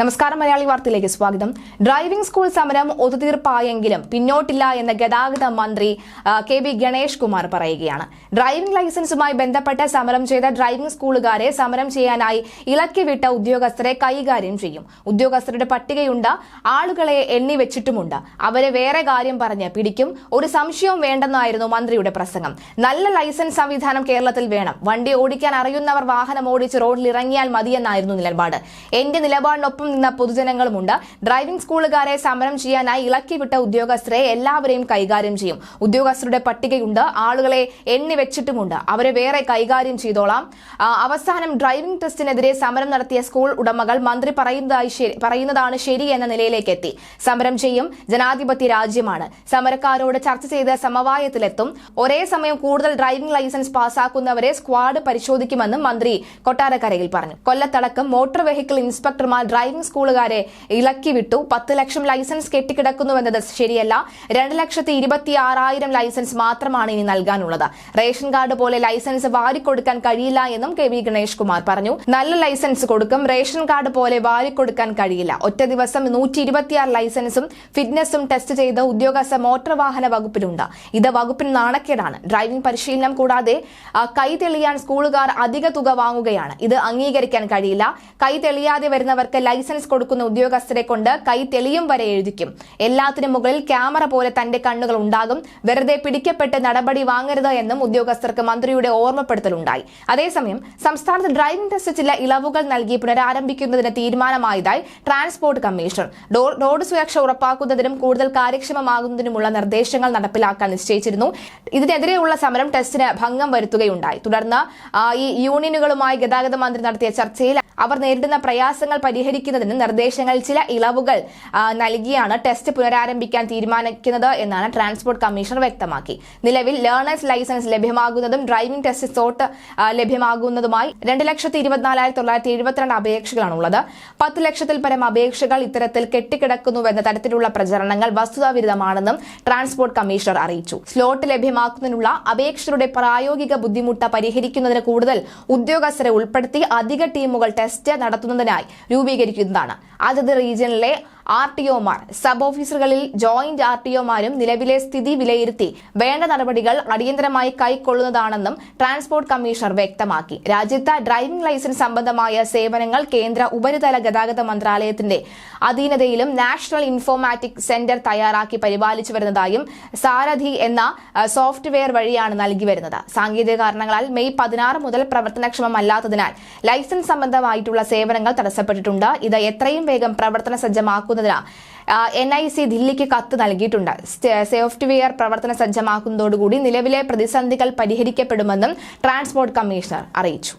നമസ്കാരം മലയാളി വാർത്തയിലേക്ക് സ്വാഗതം. ഡ്രൈവിംഗ് സ്കൂൾ സമരം ഒത്തുതീർപ്പായെങ്കിലും പിന്നോട്ടില്ല എന്ന് ഗതാഗത മന്ത്രി കെ ബി ഗണേഷ് കുമാർ പറയുകയാണ്. ഡ്രൈവിംഗ് ലൈസൻസുമായി ബന്ധപ്പെട്ട് സമരം ചെയ്ത ഡ്രൈവിംഗ് സ്കൂളുകാരെ സമരം ചെയ്യാനായി ഇളക്കിവിട്ട ഉദ്യോഗസ്ഥരെ കൈകാര്യം ചെയ്യും. ഉദ്യോഗസ്ഥരുടെ പട്ടികയുണ്ട് ആളുകളെ എണ്ണി വെച്ചിട്ടുമുണ്ട്. അവരെ വേറെ കാര്യം പറഞ്ഞ് പിടിക്കും. ഒരു സംശയവും വേണ്ടെന്നായിരുന്നു മന്ത്രിയുടെ പ്രസംഗം. നല്ല ലൈസൻസ് സംവിധാനം കേരളത്തിൽ വേണം. വണ്ടി ഓടിക്കാൻ അറിയുന്നവർ വാഹനം ഓടിച്ച് റോഡിൽ ഇറങ്ങിയാൽ മതിയെന്നായിരുന്നു നിലപാട്. എന്റെ നിലപാടിനൊപ്പം നിന്ന പൊതുജനങ്ങളുമുണ്ട്. ഡ്രൈവിംഗ് സ്കൂളുകാരെ സമരം ചെയ്യാനായി ഇളക്കിവിട്ട ഉദ്യോഗസ്ഥരെ എല്ലാവരെയും കൈകാര്യം ചെയ്യും. ഉദ്യോഗസ്ഥരുടെ പട്ടികയുണ്ട്. ആളുകളെ എണ്ണി വെച്ചിട്ടുമുണ്ട്. അവരെ വേറെ കൈകാര്യം ചെയ്തോളാം. അവസാനം ഡ്രൈവിംഗ് ടെസ്റ്റിനെതിരെ സമരം നടത്തിയ സ്കൂൾ ഉടമകൾ മന്ത്രി പറയുന്നതായി പറയുന്നതാണ് ശരി എന്ന നിലയിലേക്ക് എത്തി. സമരം ചെയ്യും. ജനാധിപത്യ രാജ്യമാണ്. സമരക്കാരോട് ചർച്ച ചെയ്ത് സമവായത്തിലെത്തും. ഒരേ സമയം കൂടുതൽ ഡ്രൈവിംഗ് ലൈസൻസ് പാസ്സാക്കുന്നവരെ സ്ക്വാഡ് പരിശോധിക്കുമെന്നും മന്ത്രി കൊട്ടാരക്കരയിൽ പറഞ്ഞു. കൊല്ലത്തടക്കം മോട്ടോർ വെഹിക്കിൾ ഇൻസ്പെക്ടർമാർ ഡ്രൈവിംഗ് സ്കൂളുകാരെ ഇളക്കി വിട്ടു. പത്ത് ലക്ഷം ലൈസൻസ് കെട്ടിക്കിടക്കുന്നുവെന്നത് ശരിയല്ല. രണ്ട് ലക്ഷത്തി ഇരുപത്തി ആറായിരം ലൈസൻസ് മാത്രമാണ് ഇനി നൽകാനുള്ളത്. റേഷൻ കാർഡ് പോലെ ലൈസൻസ് വാരിക്കൊടുക്കാൻ കഴിയില്ല എന്നും കെ വി ഗണേഷ് കുമാർ പറഞ്ഞു. നല്ല ലൈസൻസ് കൊടുക്കും റേഷൻ കാർഡ് പോലെ വാരിക്കൊടുക്കാൻ കഴിയില്ല. ഒറ്റ ദിവസം നൂറ്റി ഇരുപത്തിയാറ് ലൈസൻസും ഫിറ്റ്നസും ടെസ്റ്റ് ചെയ്ത ഉദ്യോഗസ്ഥ മോട്ടോർ വാഹന വകുപ്പിലുണ്ട് ഇത് വകുപ്പിന് നാണക്കേടാണ്. ഡ്രൈവിംഗ് പരിശീലനം കൂടാതെ കൈ തെളിയാൻ സ്കൂളുകാർ അധിക തുക വാങ്ങുകയാണ്. ഇത് അംഗീകരിക്കാൻ കഴിയില്ല. കൈ തെളിയാതെ വരുന്നവർക്ക് ലൈസൻസ് കൊടുക്കുന്ന ഉദ്യോഗസ്ഥരെ കൊണ്ട് കൈ തെളിയും വരെ എഴുതിക്കും. എല്ലാത്തിനും മുകളിൽ ക്യാമറ പോലെ തന്റെ കണ്ണുകൾ ഉണ്ടാകും. വെറുതെ പിടിക്കപ്പെട്ട് നടപടി വാങ്ങരുത് എന്നും ഉദ്യോഗസ്ഥർക്ക് മന്ത്രിയുടെ ഓർമ്മപ്പെടുത്തലുണ്ടായി. അതേസമയം സംസ്ഥാനത്ത് ഡ്രൈവിംഗ് ടെസ്റ്റ് ചില ഇളവുകൾ നൽകി പുനരാരംഭിക്കുന്നതിന് തീരുമാനമായതായി ട്രാൻസ്പോർട്ട് കമ്മീഷണർ റോഡ് സുരക്ഷ ഉറപ്പാക്കുന്നതിനും കൂടുതൽ കാര്യക്ഷമമാകുന്നതിനുമുള്ള നിർദ്ദേശങ്ങൾ നടപ്പിലാക്കാൻ നിശ്ചയിച്ചിരുന്നു. ഇതിനെതിരെയുള്ള സമരം ടെസ്റ്റിന് ഭംഗം വരുത്തുകയുണ്ടായി. തുടർന്ന് ഈ യൂണിയനുകളുമായി ഗതാഗത മന്ത്രി നടത്തിയ ചർച്ചയിൽ അവർ നേരിടുന്ന പ്രയാസങ്ങൾ പരിഹരിക്കുന്നതിന് നിർദ്ദേശങ്ങൾ ചില ഇളവുകൾ നൽകിയാണ് ടെസ്റ്റ് പുനരാരംഭിക്കാൻ തീരുമാനിക്കുന്നത് എന്നാണ് ട്രാൻസ്പോർട്ട് കമ്മീഷണർ വ്യക്തമാക്കി. നിലവിൽ ലേണേഴ്സ് ലൈസൻസ് ലഭ്യമാകുന്നതും ഡ്രൈവിംഗ് ടെസ്റ്റ് സോട്ട് ലഭ്യമാകുന്നതുമായി രണ്ട് ലക്ഷത്തി ഇരുപത്തിനാലായിരത്തി തൊള്ളായിരത്തി എഴുപത്തിരണ്ട് അപേക്ഷകളാണ് ഉള്ളത് പത്ത് ലക്ഷത്തിൽ പരം അപേക്ഷകൾ ഇത്തരത്തിൽ കെട്ടിക്കിടക്കുന്നുവെന്ന തരത്തിലുള്ള പ്രചരണങ്ങൾ വസ്തുതാവിരുദ്ധമാണെന്നും ട്രാൻസ്പോർട്ട് കമ്മീഷണർ അറിയിച്ചു. സ്ലോട്ട് ലഭ്യമാക്കുന്നതിനുള്ള അപേക്ഷകരുടെ പ്രായോഗിക ബുദ്ധിമുട്ട് പരിഹരിക്കുന്നതിന് കൂടുതൽ ഉദ്യോഗസ്ഥരെ ഉൾപ്പെടുത്തി അധിക ടീമുകൾ ടെസ്റ്റ് നടത്തുന്നതിനായി രൂപീകരിക്കുന്നതാണ്. അതത് റീജിയനിലെ ആർ ടി ഒമാർ സബ് ഓഫീസറുകളിൽ ജോയിന്റ് ആർ ടി ഒമാരും നിലവിലെ സ്ഥിതി വിലയിരുത്തി വേണ്ട നടപടികൾ അടിയന്തരമായി കൈക്കൊള്ളുന്നതാണെന്നും ട്രാൻസ്പോർട്ട് കമ്മീഷണർ വ്യക്തമാക്കി. രാജ്യത്ത് ഡ്രൈവിംഗ് ലൈസൻസ് സംബന്ധമായ സേവനങ്ങൾ കേന്ദ്ര ഉപരിതല ഗതാഗത മന്ത്രാലയത്തിന്റെ അധീനതയിലും നാഷണൽ ഇൻഫോർമാറ്റിക് സെന്റർ തയ്യാറാക്കി പരിപാലിച്ചു വരുന്നതായും സാരഥി എന്ന സോഫ്റ്റ്വെയർ വഴിയാണ് നൽകി വരുന്നത്. സാങ്കേതിക കാരണങ്ങളാൽ മെയ് പതിനാറ് മുതൽ പ്രവർത്തനക്ഷമമല്ലാത്തതിനാൽ ലൈസൻസ് സംബന്ധമായിട്ടുള്ള സേവനങ്ങൾ തടസ്സപ്പെട്ടിട്ടുണ്ട്. ഇത് എത്രയും വേഗം പ്രവർത്തന സജ്ജമാക്കുന്നതിന് എൻ ഐ സി ദില്ലിക്ക് കത്ത് നൽകിയിട്ടുണ്ട്. സോഫ്റ്റ്വെയർ പ്രവർത്തന സജ്ജമാക്കുന്നതോടുകൂടി നിലവിലെ പ്രതിസന്ധികൾ പരിഹരിക്കപ്പെടുമെന്നും ട്രാൻസ്പോർട്ട് കമ്മീഷണർ അറിയിച്ചു.